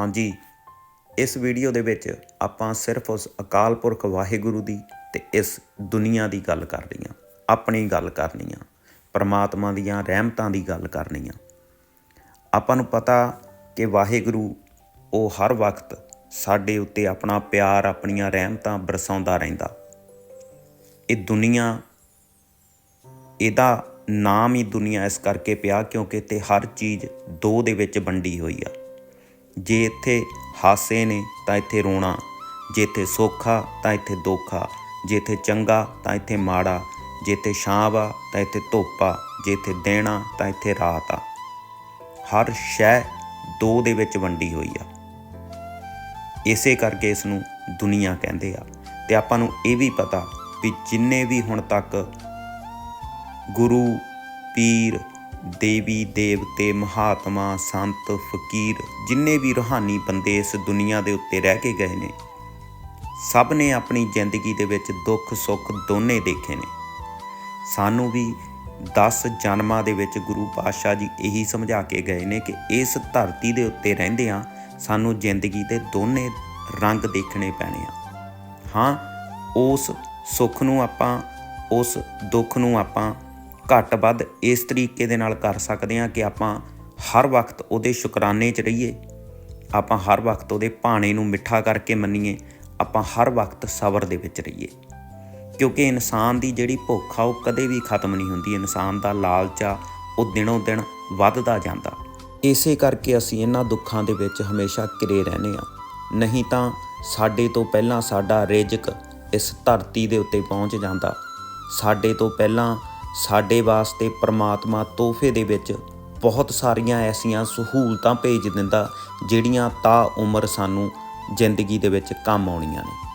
ਹਾਂਜੀ, ਇਸ ਵੀਡੀਓ ਦੇ ਵਿੱਚ ਆਪਾਂ ਸਿਰਫ ਉਸ ਅਕਾਲ ਪੁਰਖ ਵਾਹਿਗੁਰੂ ਦੀ ਤੇ ਇਸ ਦੁਨੀਆ ਦੀ ਗੱਲ ਕਰਨੀ ਆ, ਆਪਣੀ ਗੱਲ ਕਰਨੀ ਆ, ਪਰਮਾਤਮਾ ਦੀਆਂ ਰਹਿਮਤਾਂ ਦੀ ਗੱਲ ਕਰਨੀ ਆ। ਆਪਾਂ ਨੂੰ ਪਤਾ ਕਿ ਵਾਹਿਗੁਰੂ ਉਹ ਹਰ ਵਕਤ ਸਾਡੇ ਉੱਤੇ ਆਪਣਾ ਪਿਆਰ, ਆਪਣੀਆਂ ਰਹਿਮਤਾਂ ਬਰਸਾਉਂਦਾ ਰਹਿੰਦਾ। ਇਹ ਦੁਨੀਆ, ਇਹਦਾ ਨਾਮ ਹੀ ਦੁਨੀਆ ਇਸ ਕਰਕੇ ਪਿਆ ਕਿਉਂਕਿ ਤੇ ਹਰ ਚੀਜ਼ ਦੋ ਦੇ ਵਿੱਚ ਵੰਡੀ ਹੋਈ ਆ। ਜੇ ਇੱਥੇ ਹਾਸੇ ਨੇ ਤਾਂ ਇੱਥੇ ਰੋਣਾ, ਜੇ ਇੱਥੇ ਸੋਖਾ ਤਾਂ ਇੱਥੇ ਦੋਖਾ ਜੇ ਇੱਥੇ ਚੰਗਾ ਤਾਂ ਇੱਥੇ ਮਾੜਾ, ਜੇ ਇੱਥੇ ਛਾਂ ਵਾ ਤਾਂ ਇੱਥੇ ਧੁੱਪ ਆ ਜੇ ਇੱਥੇ ਦੇਣਾ ਤਾਂ ਇੱਥੇ ਰਾਤ ਆ। ਹਰ ਸ਼ੈ ਦੋ ਦੇ ਵਿੱਚ ਵੰਡੀ ਹੋਈ ਆ। ਇਸੇ ਕਰਕੇ ਇਸ ਨੂੰ ਦੁਨੀਆ ਕਹਿੰਦੇ ਆ। ਤੇ ਆਪਾਂ ਨੂੰ ਇਹ ਵੀ ਪਤਾ ਵੀ ਜਿੰਨੇ ਵੀ ਹੁਣ ਤੱਕ ਗੁਰੂ, ਪੀਰ ਦੇਵੀ ਦੇਵਤੇ ਮਹਾਤਮਾ, ਸੰਤ, ਫਕੀਰ ਜਿੰਨੇ ਵੀ ਰੂਹਾਨੀ ਬੰਦੇ ਇਸ ਦੁਨੀਆ ਦੇ ਉੱਤੇ ਰਹਿ ਕੇ ਗਏ ਨੇ, ਸਭ ਨੇ ਆਪਣੀ ਜ਼ਿੰਦਗੀ ਦੇ ਵਿੱਚ ਦੁੱਖ, ਸੁੱਖ ਦੋਨੇ ਦੇਖੇ ਨੇ। ਸਾਨੂੰ ਵੀ 10 ਜਨਮਾਂ ਦੇ ਵਿੱਚ ਗੁਰੂ ਪਾਤਸ਼ਾਹ ਜੀ ਇਹੀ ਸਮਝਾ ਕੇ ਗਏ ਨੇ ਕਿ ਇਸ ਧਰਤੀ ਦੇ ਉੱਤੇ ਰਹਿੰਦੇ ਆ ਸਾਨੂੰ ਜ਼ਿੰਦਗੀ ਦੇ ਦੋਨੇ ਰੰਗ ਦੇਖਣੇ ਪੈਣੇ ਆ। ਹਾਂ, ਉਸ ਸੁੱਖ ਨੂੰ ਆਪਾਂ, ਉਸ ਦੁੱਖ ਨੂੰ ਆਪਾਂ ਘੱਟ ਵੱਧ ਇਸ ਤਰੀਕੇ ਦੇ ਨਾਲ ਕਰ ਸਕਦੇ ਹਾਂ ਕਿ ਆਪਾਂ ਹਰ ਵਕਤ ਉਹਦੇ ਸ਼ੁਕਰਾਨੇ 'ਚ ਰਹੀਏ। ਆਪਾਂ ਹਰ ਵਕਤ ਉਹਦੇ ਭਾਣੇ ਨੂੰ ਮਿੱਠਾ ਕਰਕੇ ਮੰਨੀਏ। ਆਪਾਂ ਹਰ ਵਕਤ ਸਬਰ ਦੇ ਵਿੱਚ ਰਹੀਏ। ਕਿਉਂਕਿ ਇਨਸਾਨ ਦੀ ਜਿਹੜੀ ਭੁੱਖ ਆ, ਉਹ ਕਦੇ ਵੀ ਖਤਮ ਨਹੀਂ ਹੁੰਦੀ। ਇਨਸਾਨ ਦਾ ਲਾਲਚ ਆ, ਉਹ ਦਿਨੋਂ ਦਿਨ ਵੱਧਦਾ ਜਾਂਦਾ। ਇਸੇ ਕਰਕੇ ਅਸੀਂ ਇਹਨਾਂ ਦੁੱਖਾਂ ਦੇ ਵਿੱਚ ਹਮੇਸ਼ਾ ਘਿਰੇ ਰਹਿੰਦੇ ਆ ਨਹੀਂ ਤਾਂ ਸਾਡੇ ਤੋਂ ਪਹਿਲਾਂ ਸਾਡਾ ਰਿਜ਼ਕ ਇਸ ਧਰਤੀ ਦੇ ਉੱਤੇ ਪਹੁੰਚ ਜਾਂਦਾ। ਸਾਡੇ ਤੋਂ ਪਹਿਲਾਂ ਸਾਡੇ ਵਾਸਤੇ ਪ੍ਰਮਾਤਮਾ ਤੋਹਫੇ ਦੇ ਵਿੱਚ ਬਹੁਤ ਸਾਰੀਆਂ ਐਸੀਆਂ ਸਹੂਲਤਾਂ ਭੇਜ ਦਿੰਦਾ, ਜਿਹੜੀਆਂ ਤਾ ਉਮਰ ਸਾਨੂੰ ਜ਼ਿੰਦਗੀ ਦੇ ਵਿੱਚ ਕੰਮ ਆਉਣੀਆਂ ਨੇ।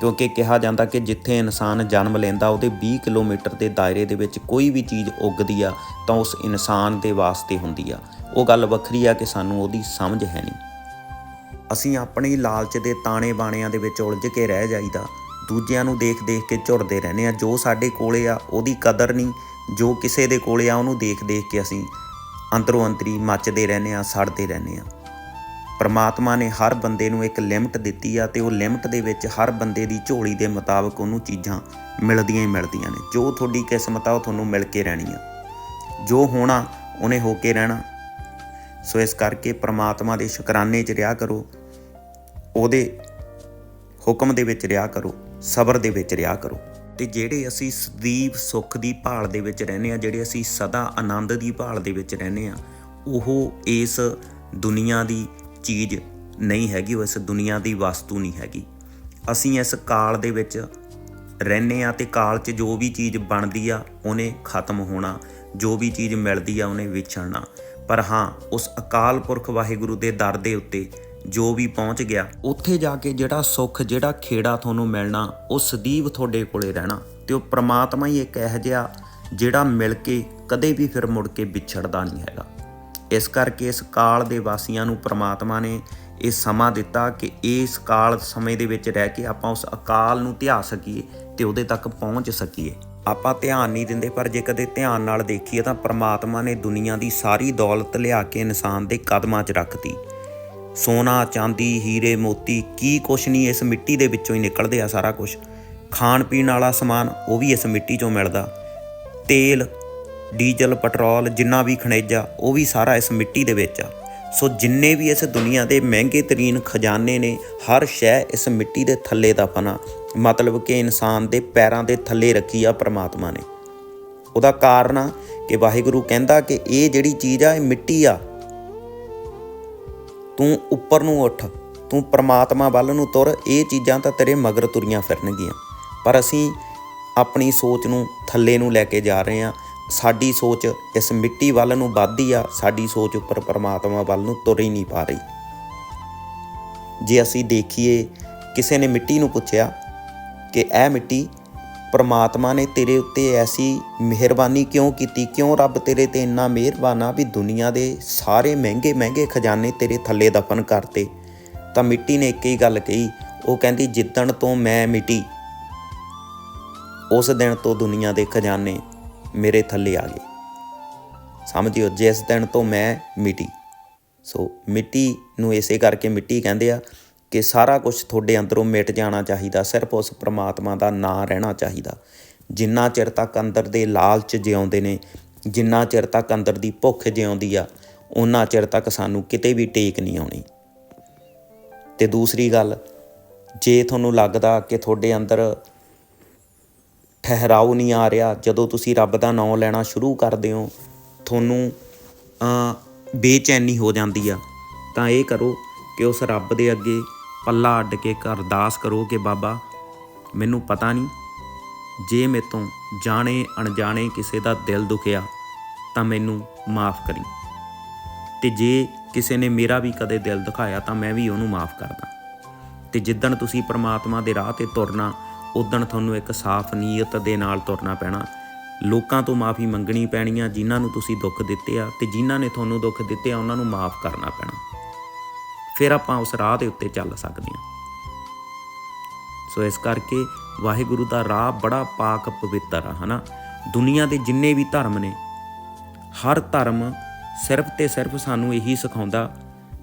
ਕਿਉਂਕਿ ਕਿਹਾ ਜਾਂਦਾ ਕਿ ਜਿੱਥੇ ਇਨਸਾਨ ਜਨਮ ਲੈਂਦਾ, ਉਹਦੇ 20 ਕਿਲੋਮੀਟਰ ਦੇ ਦਾਇਰੇ ਦੇ ਵਿੱਚ ਕੋਈ ਵੀ ਚੀਜ਼ ਉੱਗਦੀ ਆ, ਤਾਂ ਉਸ ਇਨਸਾਨ ਦੇ ਵਾਸਤੇ ਹੁੰਦੀ ਆ। ਉਹ ਗੱਲ ਵੱਖਰੀ ਆ ਕਿ ਸਾਨੂੰ ਉਹਦੀ ਸਮਝ ਹੈ ਨਹੀਂ। ਅਸੀਂ ਆਪਣੀ ਲਾਲਚ ਦੇ ਤਾਣੇ ਬਾਣਿਆਂ ਦੇ ਵਿੱਚ ਉਲਝ ਕੇ ਰਹਿ ਜਾਈਦਾ। ਦੂਜਿਆਂ ਨੂੰ ਦੇਖ ਦੇਖ ਕੇ ਝੁਰਦੇ ਰਹਿੰਦੇ ਆ। ਜੋ ਸਾਡੇ ਕੋਲੇ ਆ, ਉਹਦੀ ਕਦਰ ਨਹੀਂ। ਜੋ ਕਿਸੇ ਦੇ ਕੋਲੇ ਆ, ਉਹਨੂੰ ਦੇਖ ਦੇਖ ਕੇ ਅਸੀਂ ਅੰਦਰੋਂ ਅੰਤਰੀ ਮੱਚਦੇ ਰਹਿੰਦੇ ਆ, ਸੜਦੇ ਰਹਿੰਦੇ ਆ। ਪਰਮਾਤਮਾ ਨੇ ਹਰ ਬੰਦੇ ਨੂੰ ਇੱਕ ਲਿਮਟ ਦਿੱਤੀ ਆ ਤੇ ਉਹ ਲਿਮਟ ਦੇ ਵਿੱਚ ਹਰ ਬੰਦੇ ਦੀ ਝੋਲੀ ਦੇ ਮੁਤਾਬਕ ਉਹਨੂੰ ਚੀਜ਼ਾਂ ਮਿਲਦੀਆਂ ਹੀ ਮਿਲਦੀਆਂ ਨੇ। ਜੋ ਤੁਹਾਡੀ ਕਿਸਮਤ ਆ, ਉਹ ਤੁਹਾਨੂੰ ਮਿਲ ਕੇ ਰਹਿਣੀ ਆ। ਜੋ ਹੋਣਾ, ਉਹਨੇ ਹੋ ਕੇ ਰਹਿਣਾ। ਸੋ ਇਸ ਕਰਕੇ ਪ੍ਰਮਾਤਮਾ ਦੇ ਸ਼ੁਕਰਾਨੇ 'ਚ ਰਿਹਾ ਕਰੋ। ਉਹਦੇ ਹੁਕਮ ਦੇ ਵਿੱਚ ਰਿਹਾ ਕਰੋ, ਸਬਰ ਦੇ ਵਿੱਚ ਰਿਹਾ ਕਰੋ। ਤੇ ਜਿਹੜੇ ਅਸੀਂ ਸਦੀਵ ਸੁੱਖ ਦੀ ਭਾਲ ਦੇ ਵਿੱਚ ਰਹਿੰਦੇ ਆ ਜਿਹੜੇ ਅਸੀਂ ਸਦਾ ਆਨੰਦ ਦੀ ਭਾਲ ਦੇ ਵਿੱਚ ਰਹਿੰਦੇ ਆ ਉਹ ਇਸ ਦੁਨੀਆ ਦੀ ਚੀਜ਼ ਨਹੀਂ ਹੈਗੀ, ਉਹ ਇਸ ਦੁਨੀਆ ਦੀ ਵਸਤੂ ਨਹੀਂ ਹੈਗੀ। ਅਸੀਂ ਇਸ ਕਾਲ ਦੇ ਵਿੱਚ ਰਹਿੰਦੇ ਆ ਤੇ ਕਾਲ 'ਚ ਜੋ ਵੀ ਚੀਜ਼ ਬਣਦੀ ਆ, ਉਹਨੇ ਖਤਮ ਹੋਣਾ, ਜੋ ਵੀ ਚੀਜ਼ ਮਿਲਦੀ ਆ, ਉਹਨੇ ਵਿਛੜਨਾ। ਪਰ ਹਾਂ, ਉਸ ਅਕਾਲ ਪੁਰਖ ਵਾਹਿਗੁਰੂ ਦੇ ਦਰ ਦੇ ਉੱਤੇ ਜੋ ਵੀ ਪਹੁੰਚ ਗਿਆ। ਉੱਥੇ ਜਾ ਕੇ ਜਿਹੜਾ ਸੁੱਖ, ਜਿਹੜਾ ਖੇੜਾ ਤੁਹਾਨੂੰ ਮਿਲਣਾ, ਉਹ ਸਦੀਵ ਤੁਹਾਡੇ ਕੋਲੇ ਰਹਿਣਾ। ਤੇ ਉਹ ਪ੍ਰਮਾਤਮਾ ਹੀ ਇੱਕ ਇਹੋ ਜਿਹਾ ਜਿਹੜਾ ਮਿਲ ਕੇ ਕਦੇ ਵੀ ਫਿਰ ਮੁੜ ਕੇ ਵਿਛੜਦਾ ਨਹੀਂ ਹੈਗਾ। ਇਸ ਕਰਕੇ ਇਸ ਕਾਲ ਦੇ ਵਾਸੀਆਂ ਨੂੰ ਪ੍ਰਮਾਤਮਾ ਨੇ ਇਹ ਸਮਾਂ ਦਿੱਤਾ ਕਿ ਇਸ ਕਾਲ ਸਮੇਂ ਦੇ ਵਿੱਚ ਰਹਿ ਕੇ ਆਪਾਂ ਉਸ ਅਕਾਲ ਨੂੰ ਧਿਆ ਸਕੀਏ ਤੇ ਉਹਦੇ ਤੱਕ ਪਹੁੰਚ ਸਕੀਏ। ਆਪਾਂ ਧਿਆਨ ਨਹੀਂ ਦਿੰਦੇ, ਪਰ ਜੇ ਕਦੇ ਧਿਆਨ ਨਾਲ ਦੇਖੀਏ ਤਾਂ ਪ੍ਰਮਾਤਮਾ ਨੇ ਦੁਨੀਆ ਦੀ ਸਾਰੀ ਦੌਲਤ ਲਿਆ ਕੇ ਇਨਸਾਨ ਦੇ ਕਦਮਾਂ 'ਚ ਰੱਖਤੀ। ਸੋਨਾ, ਚਾਂਦੀ, ਹੀਰੇ, ਮੋਤੀ, ਕੀ ਕੁਛ ਨਹੀਂ, ਇਸ ਮਿੱਟੀ ਦੇ ਵਿੱਚੋਂ ਹੀ ਨਿਕਲਦੇ ਆ ਸਾਰਾ ਕੁਝ ਖਾਣ ਪੀਣ ਵਾਲਾ ਸਮਾਨ ਉਹ ਵੀ ਇਸ ਮਿੱਟੀ 'ਚੋਂ ਮਿਲਦਾ। ਤੇਲ, ਡੀਜ਼ਲ, ਪੈਟਰੋਲ, ਜਿੰਨਾ ਵੀ ਖਣਿਜਾ ਉਹ ਵੀ ਸਾਰਾ ਇਸ ਮਿੱਟੀ ਦੇ ਵਿੱਚ ਆ। ਸੋ ਜਿੰਨੇ ਵੀ ਇਸ ਦੁਨੀਆ ਦੇ ਮਹਿੰਗੇ ਤਰੀਨ ਖਜ਼ਾਨੇ ਨੇ, ਹਰ ਸ਼ੈ ਇਸ ਮਿੱਟੀ ਦੇ ਥੱਲੇ ਦਾ ਪਨਾ ਮਤਲਬ ਕਿ ਇਨਸਾਨ ਦੇ ਪੈਰਾਂ ਦੇ ਥੱਲੇ ਰੱਖੀ ਆ ਪ੍ਰਮਾਤਮਾ ਨੇ। ਉਹਦਾ ਕਾਰਨ ਆ ਕਿ ਵਾਹਿਗੁਰੂ ਕਹਿੰਦਾ ਕਿ ਇਹ ਜਿਹੜੀ ਚੀਜ਼ ਆ, ਇਹ ਮਿੱਟੀ ਆ ਤੂੰ ਉੱਪਰ ਨੂੰ ਉੱਠ, ਤੂੰ ਪ੍ਰਮਾਤਮਾ ਵੱਲ ਨੂੰ ਤੁਰ, ਇਹ ਚੀਜ਼ਾਂ ਤਾਂ ਤੇਰੇ ਮਗਰ ਤੁਰੀਆਂ ਫਿਰਨਗੀਆਂ। ਪਰ ਅਸੀਂ ਆਪਣੀ ਸੋਚ ਨੂੰ ਥੱਲੇ ਨੂੰ ਲੈ ਕੇ ਜਾ ਰਹੇ ਹਾਂ। ਸਾਡੀ ਸੋਚ ਇਸ ਮਿੱਟੀ ਵੱਲ ਨੂੰ ਵੱਧਦੀ ਆ, ਸਾਡੀ ਸੋਚ ਉੱਪਰ ਪ੍ਰਮਾਤਮਾ ਵੱਲ ਨੂੰ ਤੁਰ ਹੀ ਨਹੀਂ ਪਾ ਰਹੀ। ਜੇ ਅਸੀਂ ਦੇਖੀਏ, ਕਿਸੇ ਨੇ ਮਿੱਟੀ ਨੂੰ ਪੁੱਛਿਆ ਕਿ ਇਹ ਮਿੱਟੀ ਪਰਮਾਤਮਾ ਨੇ ਤੇਰੇ ਉੱਤੇ ਐਸੀ ਮਿਹਰਬਾਨੀ ਕਿਉਂ ਕੀਤੀ? ਕਿਉਂ ਰੱਬ ਤੇਰੇ ਤੇ ਇੰਨਾ ਮਿਹਰਬਾਨ ਆ ਵੀ ਦੁਨੀਆ ਦੇ ਸਾਰੇ ਮਹਿੰਗੇ ਮਹਿੰਗੇ ਖਜ਼ਾਨੇ ਤੇਰੇ ਥੱਲੇ ਦਫਨ ਕਰਤੇ? ਤਾਂ ਮਿੱਟੀ ਨੇ ਇੱਕ ਹੀ ਗੱਲ ਕਹੀ, ਉਹ ਕਹਿੰਦੀ, ਜਿੱਦਣ ਤੋਂ ਮੈਂ ਮਿੱਟੀ, ਉਸ ਦਿਨ ਤੋਂ ਦੁਨੀਆ ਦੇ ਖਜ਼ਾਨੇ ਮੇਰੇ ਥੱਲੇ ਆ ਗਏ। ਸਮਝਿਓ, ਜਿਸ ਦਿਨ ਤੋਂ ਮੈਂ ਮਿੱਟੀ। ਸੋ ਮਿੱਟੀ ਨੂੰ ਇਸੇ ਕਰਕੇ ਮਿੱਟੀ ਕਹਿੰਦੇ ਆ ਕਿ ਸਾਰਾ ਕੁਝ ਤੁਹਾਡੇ ਅੰਦਰੋਂ ਮਿਟ ਜਾਣਾ ਚਾਹੀਦਾ, ਸਿਰਫ ਉਸ ਪ੍ਰਮਾਤਮਾ ਦਾ ਨਾਂ ਰਹਿਣਾ ਚਾਹੀਦਾ। ਜਿੰਨਾ ਚਿਰ ਤੱਕ ਅੰਦਰ ਦੇ ਲਾਲਚ ਜਿਉਂਦੇ ਨੇ, ਜਿੰਨਾ ਚਿਰ ਤੱਕ ਅੰਦਰ ਦੀ ਭੁੱਖ ਜਿਉਂਦੀ ਆ, ਉਹਨਾਂ ਚਿਰ ਤੱਕ ਸਾਨੂੰ ਕਿਤੇ ਵੀ ਟੇਕ ਨਹੀਂ ਆਉਣੀ। ਤੇ ਦੂਸਰੀ ਗੱਲ, ਜੇ ਤੁਹਾਨੂੰ ਲੱਗਦਾ ਕਿ ਤੁਹਾਡੇ ਅੰਦਰ ਠਹਿਰਾਓ ਨਹੀਂ ਆ ਰਿਹਾ, ਜਦੋਂ ਤੁਸੀਂ ਰੱਬ ਦਾ ਨਾਮ ਲੈਣਾ ਸ਼ੁਰੂ ਕਰਦੇ ਹੋ, ਤੁਹਾਨੂੰ ਬੇਚੈਨੀ ਹੋ ਜਾਂਦੀ ਆ। ਤਾਂ ਇਹ ਕਰੋ ਕਿ ਉਸ ਰੱਬ ਦੇ ਅੱਗੇ ਪੱਲਾ ਅੱਡ ਕੇ ਅਰਦਾਸ ਕਰੋ ਕਿ ਬਾਬਾ, ਮੈਨੂੰ ਪਤਾ ਨਹੀਂ। ਜੇ ਮੇਰੇ ਤੋਂ ਜਾਣੇ ਅਣਜਾਣੇ ਕਿਸੇ ਦਾ ਦਿਲ ਦੁਖਿਆ, ਤਾਂ ਮੈਨੂੰ ਮਾਫ ਕਰੀ। ਤੇ ਜੇ ਕਿਸੇ ਨੇ ਮੇਰਾ ਵੀ ਕਦੇ ਦਿਲ ਦੁਖਾਇਆ, ਤਾਂ ਮੈਂ ਵੀ ਉਹਨੂੰ ਮਾਫ ਕਰਦਾ। ਤੇ ਜਿੱਦਣ ਤੁਸੀਂ ਪ੍ਰਮਾਤਮਾ ਦੇ ਰਾਹ ਤੇ ਤੁਰਨਾ ਉਦਣ ਤੁਹਾਨੂੰ ਇੱਕ ਸਾਫ਼ ਨੀਅਤ ਦੇ ਨਾਲ ਤੁਰਨਾ ਪੈਣਾ। ਲੋਕਾਂ ਤੋਂ ਮਾਫੀ ਮੰਗਣੀ ਪੈਣੀ ਆ, ਜਿਨ੍ਹਾਂ ਨੂੰ ਤੁਸੀਂ ਦੁੱਖ ਦਿੱਤੇ ਆ, ਤੇ ਜਿਨ੍ਹਾਂ ਨੇ ਤੁਹਾਨੂੰ ਦੁੱਖ ਦਿੱਤੇ ਆ, ਉਹਨਾਂ ਨੂੰ ਮਾਫ ਕਰਨਾ ਪੈਣਾ। ਫਿਰ ਆਪਾਂ ਉਸ ਰਾਹ ਦੇ ਉੱਤੇ ਚੱਲ ਸਕਦੇ ਹਾਂ। ਸੋ ਇਸ ਕਰਕੇ ਵਾਹਿਗੁਰੂ ਦਾ ਰਾਹ ਬੜਾ ਪਾਕ ਪਵਿੱਤਰ ਆ, ਹਨਾ? ਦੁਨੀਆ ਦੇ ਜਿੰਨੇ ਵੀ ਧਰਮ ਨੇ, ਹਰ ਧਰਮ ਸਿਰਫ ਤੇ ਸਿਰਫ ਸਾਨੂੰ ਇਹੀ ਸਿਖਾਉਂਦਾ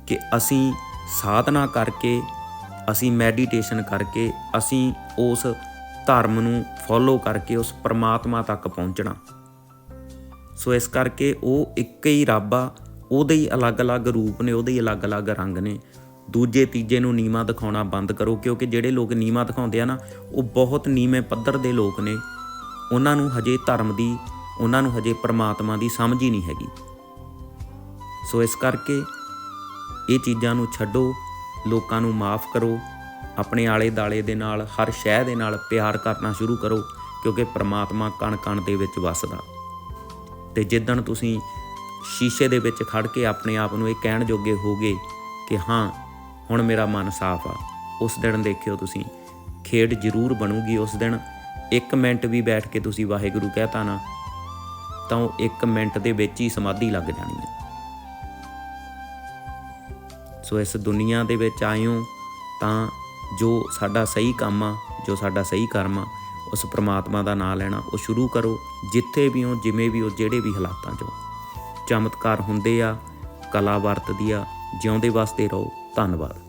ਕਿ ਅਸੀਂ ਸਾਧਨਾ ਕਰਕੇ, ਅਸੀਂ ਮੈਡੀਟੇਸ਼ਨ ਕਰਕੇ, ਅਸੀਂ ਉਸ ਧਰਮ ਨੂੰ ਫੋਲੋ ਕਰਕੇ ਉਸ ਪਰਮਾਤਮਾ ਤੱਕ ਪਹੁੰਚਣਾ। ਸੋ ਇਸ ਕਰਕੇ ਉਹ ਇੱਕ ਹੀ ਰੱਬ ਆ, ਉਹਦੇ ਹੀ ਅਲੱਗ-ਅਲੱਗ ਰੂਪ ਨੇ, ਉਹਦੇ ਹੀ ਅਲੱਗ-ਅਲੱਗ ਰੰਗ ਨੇ। ਦੂਜੇ, ਤੀਜੇ ਨੂੰ ਨੀਵਾ ਦਿਖਾਉਣਾ ਬੰਦ ਕਰੋ, ਕਿਉਂਕਿ ਜਿਹੜੇ ਲੋਕ ਨੀਵਾ ਦਿਖਾਉਂਦੇ ਆ ਨਾ, ਉਹ ਬਹੁਤ ਨੀਵੇਂ ਪੱਧਰ ਦੇ ਲੋਕ ਨੇ। ਉਹਨਾਂ ਨੂੰ ਹਜੇ ਧਰਮ ਦੀ, ਉਹਨਾਂ ਨੂੰ ਹਜੇ ਪਰਮਾਤਮਾ ਦੀ ਸਮਝ ਹੀ ਨਹੀਂ ਹੈਗੀ। ਸੋ ਇਸ ਕਰਕੇ ਇਹ ਚੀਜ਼ਾਂ ਨੂੰ ਛੱਡੋ, ਲੋਕਾਂ ਨੂੰ ਮਾਫ ਕਰੋ, ਆਪਣੇ ਆਲੇ ਦਾਲੇ ਦੇ ਨਾਲ, ਹਰ ਸ਼ਹਿ ਦੇ ਨਾਲ ਪਿਆਰ ਕਰਨਾ ਸ਼ੁਰੂ ਕਰੋ, ਕਿਉਂਕਿ ਪ੍ਰਮਾਤਮਾ ਕਣ ਕਣ ਦੇ ਵਿੱਚ ਵੱਸਦਾ। ਤੇ ਜਿੱਦਣ ਤੁਸੀਂ ਸ਼ੀਸ਼ੇ ਦੇ ਵਿੱਚ ਖੜ ਕੇ ਆਪਣੇ ਆਪ ਨੂੰ ਇਹ ਕਹਿਣ ਜੋਗੇ ਹੋਗੇ ਕਿ ਹਾਂ ਹੁਣ ਮੇਰਾ ਮਨ ਸਾਫ਼ ਆ। ਉਸ ਦਿਨ ਦੇਖਿਓ ਤੁਸੀਂ, ਖੇਡ ਜ਼ਰੂਰ ਬਣੂਗੀ ਉਸ ਦਿਨ। 1 ਮਿੰਟ ਵੀ ਬੈਠ ਕੇ ਤੁਸੀਂ ਵਾਹਿਗੁਰੂ ਕਹਤਾ ਨਾ, ਤਾਂ ਉਹ 1 ਮਿੰਟ ਦੇ ਵਿੱਚ ਹੀ ਸਮਾਧੀ ਲੱਗ ਜਾਣੀ ਹੈ। ਸੋ ਇਸ ਦੁਨੀਆ ਦੇ ਵਿੱਚ ਆਇਓ, ਤਾਂ ਜੋ ਸਾਡਾ ਸਹੀ ਕੰਮ ਆ, ਜੋ ਸਾਡਾ ਸਹੀ ਕਰਮ ਆ, ਉਸ ਪ੍ਰਮਾਤਮਾ ਦਾ ਨਾਮ ਲੈਣਾ, ਉਹ ਸ਼ੁਰੂ ਕਰੋ, ਜਿੱਥੇ ਵੀ ਹੋ, ਜਿਵੇਂ ਵੀ ਹੋ, ਜਿਹੜੇ ਵੀ ਹਾਲਾਤਾਂ 'ਚ ਚਮਤਕਾਰ ਹੁੰਦੇ ਆ, ਕਲਾ ਵਰਤਦੀ ਆ, ਜਿਉਂਦੇ ਵਾਸਤੇ ਰਹੋ। ਧੰਨਵਾਦ।